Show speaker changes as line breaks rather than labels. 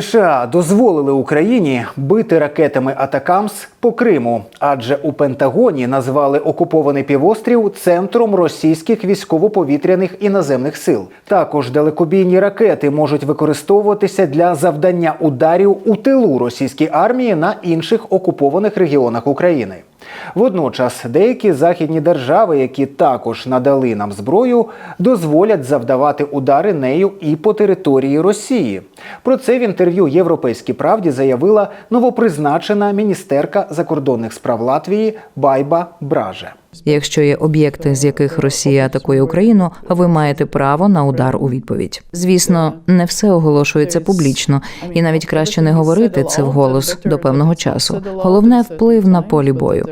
США дозволили Україні бити ракетами Атакамс по Криму, адже у Пентагоні назвали окупований півострів центром російських військово-повітряних і наземних сил. Також далекобійні ракети можуть використовуватися для завдання ударів у тилу російської армії на інших окупованих регіонах України. Водночас деякі західні держави, які також надали нам зброю, дозволять завдавати удари нею і по території Росії. Про це в інтерв'ю Європейській правді заявила новопризначена міністерка закордонних справ Латвії Байба Браже.
Якщо є об'єкти, з яких Росія атакує Україну, ви маєте право на удар у відповідь. Звісно, не все оголошується публічно, і навіть краще не говорити це вголос до певного часу. Головне вплив на полі бою.